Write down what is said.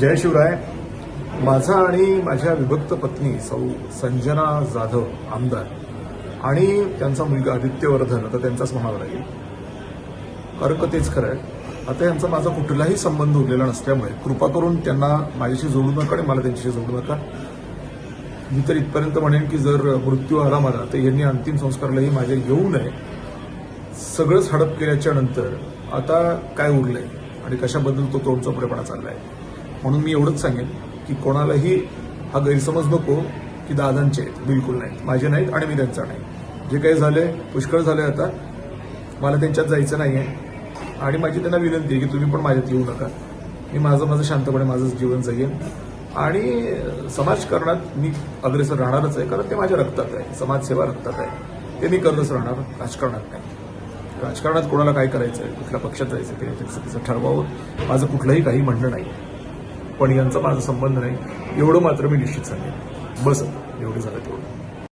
जय शिवराय. माझा आणि माझ्या विभक्त पत्नी सौ संजना जाधव आमदार आणि त्यांचा मुलगा आदित्यवर्धन आता त्यांचाच म्हणावं लागेल कारण का तेच खरं आहे? आता यांचा माझा कुठलाही संबंध उरलेला नसल्यामुळे कृपा करून त्यांना माझ्याशी जोडू नका आणि मला त्यांच्याशी जोडू नका. मी तर इथपर्यंत म्हणेन की जर मृत्यू आला मला तर यांनी अंतिम संस्कारालाही माझ्या येऊ नये. सगळंच हडप केल्याच्यानंतर आता काय उरलंय आणि कशाबद्दल तो तोडचोपडेपणा चाललाय? म्हणून मी एवढंच सांगेन की कोणालाही हा गैरसमज नको की दादांचे आहेत. बिलकुल नाहीत. माझे नाहीत आणि मी त्यांचा नाही. जे काही झाले पुष्कळ झाले आता मला त्यांच्यात जायचं नाही आहे आणि माझी त्यांना विनंती आहे की तुम्ही पण माझ्यात येऊ नका. मी माझं माझं शांतपणे माझं जीवन जगेन. आणि समाजकारणात मी अग्रेसर राहणारच आहे कारण ते माझ्या रक्तात आहे. समाजसेवा रक्तात आहे. ते मी करतच राहणार राजकारणात नाही. राजकारणात कोणाला काय करायचं आहे कुठल्या पक्षात जायचं ते त्याचं ठरवावं. माझं कुठलंही काही म्हणणं नाही. पण यांचा माझा संबंध नाही. एवढं मात्र मी निश्चित सांगेन. बस एवढं झालं तेवढं.